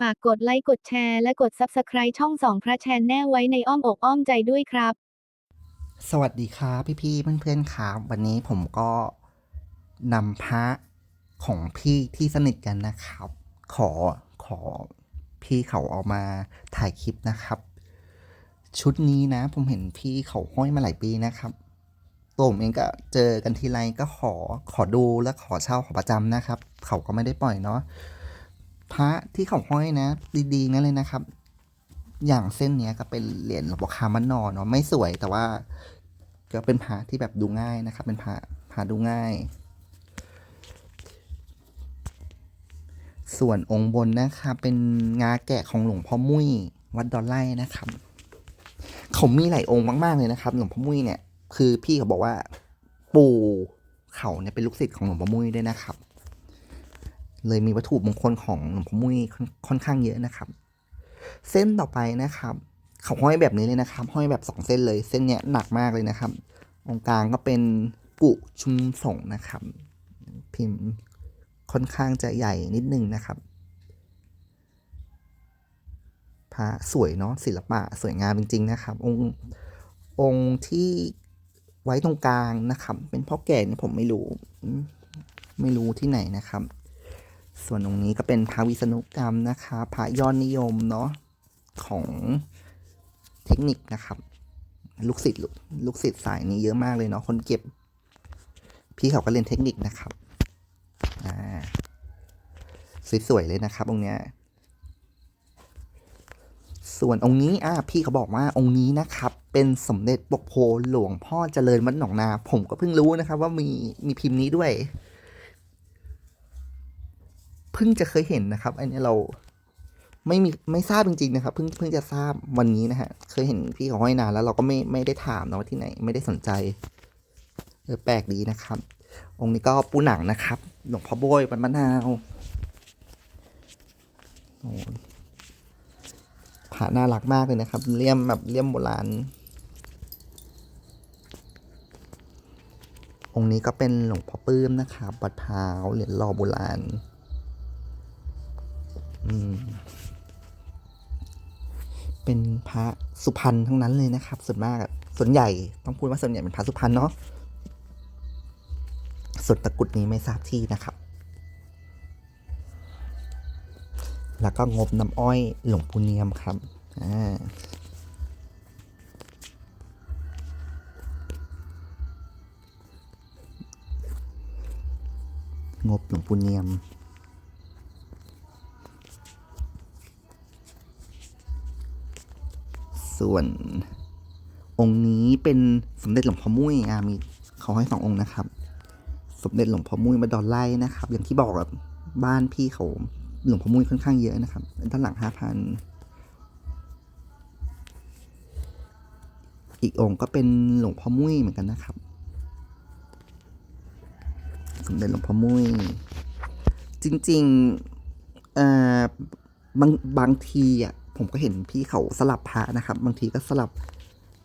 ฝากกดไลค์กดแชร์และกด Subscribe ช่องสองพระแชนแน่ไว้ในอ้อมอกอ้อมใจด้วยครับ สวัสดีครับพี่ๆเพื่อนๆครับวันนี้ผมก็นำพระของพี่ที่สนิทกันนะครับ ขอขอพี่เขาเอามาถ่ายคลิปนะครับ ชุดนี้นะ ผมเห็นพี่เขาห้อยมาหลายปีนะครับตัวผมเองก็เจอกันทีไรก็ขอขอดูและขอเช่าขอประจำนะครับ เขาก็ไม่ได้ปล่อยเนาะ พระที่เขาห้อยนะ ดีๆนั่นเลยนะครับ อย่างเส้นเนี้ยก็เป็นเหรียญหลวงพ่อคามันนอเนาะไม่สวยแต่ว่า ก็เป็นพระที่แบบดูง่ายนะครับ เป็นพระพระดูง่าย ส่วนองค์บนนะครับ เป็นงาแกะของหลวงพ่อมุ้ยวัดดอนไล่นะครับเขามีหลายองค์มากๆเลยนะครับ หลวงพ่อมุ้ยเนี่ย คือพี่เขาบอกว่าปู่เขาเนี่ยเป็นลูกศิษย์ของหลวงพ่อมุ้ยด้วยนะครับ เลยมีวัตถุมงคลของหลวงพ่อมุ้ยค่อนข้างเยอะนะครับ เส้นต่อไปนะครับเขาห้อยแบบนี้เลยนะครับห้อยแบบสองเส้นเลย เส้นเนี้ยหนักมากเลยนะครับตรงกลางก็เป็นกุชุมส่งนะครับ พิมพ์ค่อนข้างจะใหญ่นิดนึงนะครับพระสวยเนาะศิลปะสวยงามจริง ๆ นะครับ องค์องค์ที่ไว้ตรงกลางนะครับ เป็นพ่อแก่เนี่ยผมไม่รู้ ไม่รู้ที่ไหนนะครับ ส่วนตรงนี้ก็เป็นพระวิษณุกรรมนะคะพระยอดนิยมเนาะของเทคนิคนะครับ ลูกศิษย์ลูกลูกศิษย์สายนี้เยอะมากเลยเนาะคนเก็บ พี่เขาก็เรียนเทคนิคนะครับอ่าสวยๆเลยนะครับ องค์เนี้ยส่วนองค์นี้อ่าพี่เขาบอกว่าองค์นี้นะครับ เป็นสมเด็จปกโพหลวงพ่อเจริญวัดหนองนา ผมก็เพิ่งรู้นะครับ ว่ามีมีพิมพ์นี้ด้วย เพิ่งจะเคยเห็นนะครับ อันนี้เราไม่มีไม่ทราบจริงๆนะครับเพิ่งเพิ่งจะทราบวันนี้นะฮะเคยเห็นพี่เขาห้อยนานแล้วเราก็ไม่ไม่ได้ถามนะว่าที่ไหน ไม่ได้สนใจเออแปลกดีนะครับ องค์นี้ก็ปูหนังนะครับหลวงพ่อโบยปันมะนาวโอ้ผาน่ารักมากเลยนะครับเลี่ยมแบบเลี่ยมโบราณองค์นี้ก็เป็นหลวงพ่อปื้มนะครับวัดพร้าวเหรียญหล่อโบราณ เป็นพระสุพรรณทั้งนั้นเลยนะครับ ส่วนมากส่วนใหญ่ต้องพูดว่าส่วนใหญ่เป็นพระสุพรรณเนาะส่วนตะกุดนี้ไม่ทราบที่นะครับ แล้วก็งบน้ำอ้อยหลวงปูเนียมครับอ่าๆงบหลวงปู่เนียม ส่วนองค์นี้เป็นสมเด็จหลวงพ่อมุ้ยอ่ามีเขาให้สององค์นะครับ สมเด็จหลวงพ่อมุ้ยมาดอนไล่นะครับ อย่างที่บอกแบบบ้านพี่เขาหลวงพ่อมุ้ยค่อนข้างเยอะนะครับ ด้านหลังห้าพันอีกองค์ก็เป็นหลวงพ่อมุ้ยเหมือนกันนะครับ สมเด็จหลวงพ่อมุ้ย จริงๆเอ่อบางบางทีอะ ผมก็เห็นพี่เขาสลับพระนะครับ บางทีก็สลับ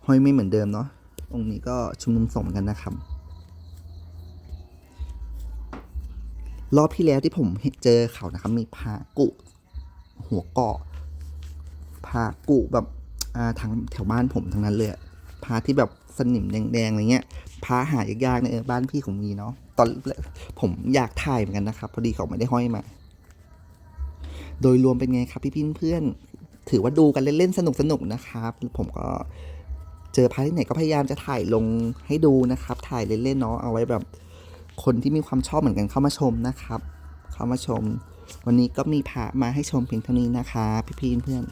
ห้อยไม่เหมือนเดิมเนาะองค์นี้ก็ชุมนุมสงฆ์เหมือนกันนะครับ รอบที่แล้วที่ผมเเจอเขานะครับ มีพากุ หัวเกาะพากุแบบอ่าทางแถวบ้านผมทั้งนั้นเลยอะพาที่แบบสนิมแดงๆอะไรเงี้ยพาหายากๆเนี่ยเออบ้านพี่ผมมีเนาะตอนผมอยากถ่ายเหมือนกันนะครับ พอดีเขาไม่ได้ห้อยมา โดยรวมเป็นไงครับพี่พี่เพื่อน ถือว่าดูกันเล่นๆสนุกๆนะครับ ผมก็เจอพาที่ไหนก็พยายามจะถ่ายลงให้ดูนะครับ ถ่ายเล่นๆเนาะเอาไว้แบบคนที่มีความชอบเหมือนกันเข้ามาชมนะครับ เข้ามาชม วันนี้ก็มีพระมาให้ชมเพียงเท่านี้นะคะพี่ๆเพื่อน